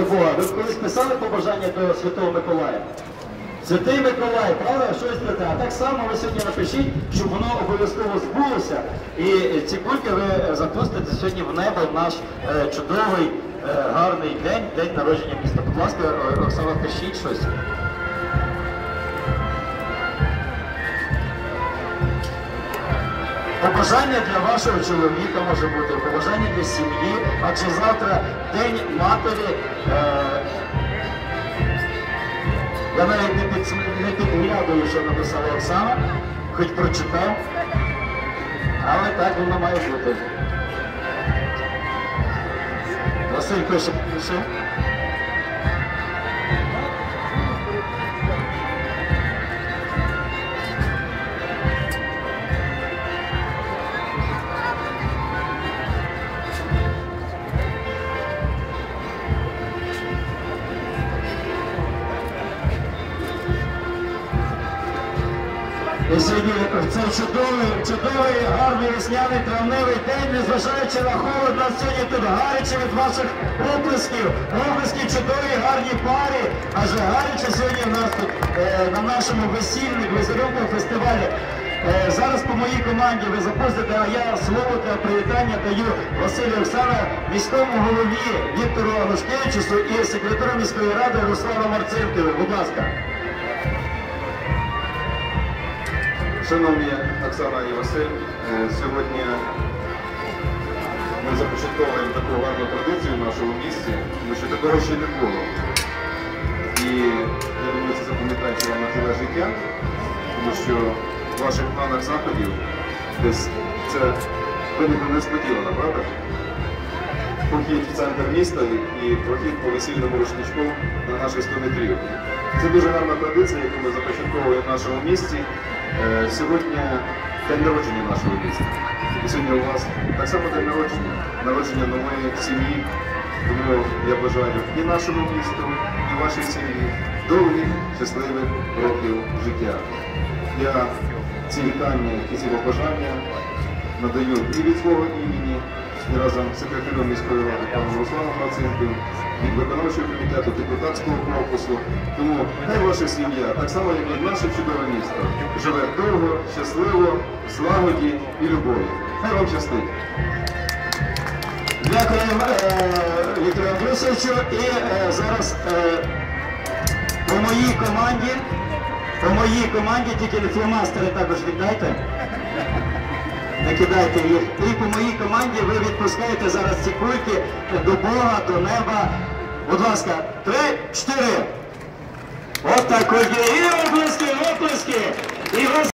Бога. Ви колись писали побажання до Святого Миколая? Святий Миколай, правда, щось таке. А так само ви сьогодні напишіть, щоб воно обов'язково збулося. І ці кульки ви запустите сьогодні в небо в наш е, чудовий, е, гарний день, день народження міста. Будь ласка, Оксана, пишіть щось. Побажання для вашого чоловіка може бути, побажання для сім'ї, адже завтра День матері. Е, я навіть не, під, не підглядую, що написала Оксана, хоч прочитав, але так воно має бути. Василь пише, І сьогодні в цей чудовий, чудовий, гарний весняний травневий день, незважаючи на холод, нас сьогодні тут гаряче від ваших оплесків. Оплески чудовій, гарній парі. Адже гаряче сьогодні в нас тут е, на нашому весільному веселюному фестивалі. Е, зараз по моїй команді ви запустите, а я слово для привітання даю Василю Оксана, міському голові Віктору Анушкевичусу і секретарю міської ради Руслану Марцинкову. Будь ласка. Шановні Оксана і Василь, е, сьогодні ми започатковуємо таку гарну традицію в нашому місті, тому що такого ще не було. І я думаю, це запам'ятається вам на ціле життя, тому що в ваших планах заходів десь це виникло несподівано, правда? Похід в центр міста і прохід по весільному рушничку на наших 100 метрів. Це дуже гарна традиція, яку ми започатковуємо в нашому місті. Е, Сьогодні день народження нашого міста. І сьогодні у вас так само день народження, народження нової сім'ї. Тому я бажаю і нашому місту, і вашій сім'ї довгих, щасливих років життя. Я ці вітання і ці побажання надаю і від свого імені, разом з секретарем міської ради паном Русланом Марцинкою, від виконавчого комітету, депутатського корпусу. Тому хай ваша сім'я, так само як і наше чудове місто, живе довго, щасливо, в злагоді і любові. Хай вам щастить. Дякую е, Віктору Андрюсовичу. І е, зараз е, по моїй команді, по моїй команді тільки фломастери також віддайте. Не кидайте їх. І по моїй команді ви відпускаєте зараз ці кульки до Бога, до неба. Будь ласка, три, чотири. От так кульки. І оплески, оплески. І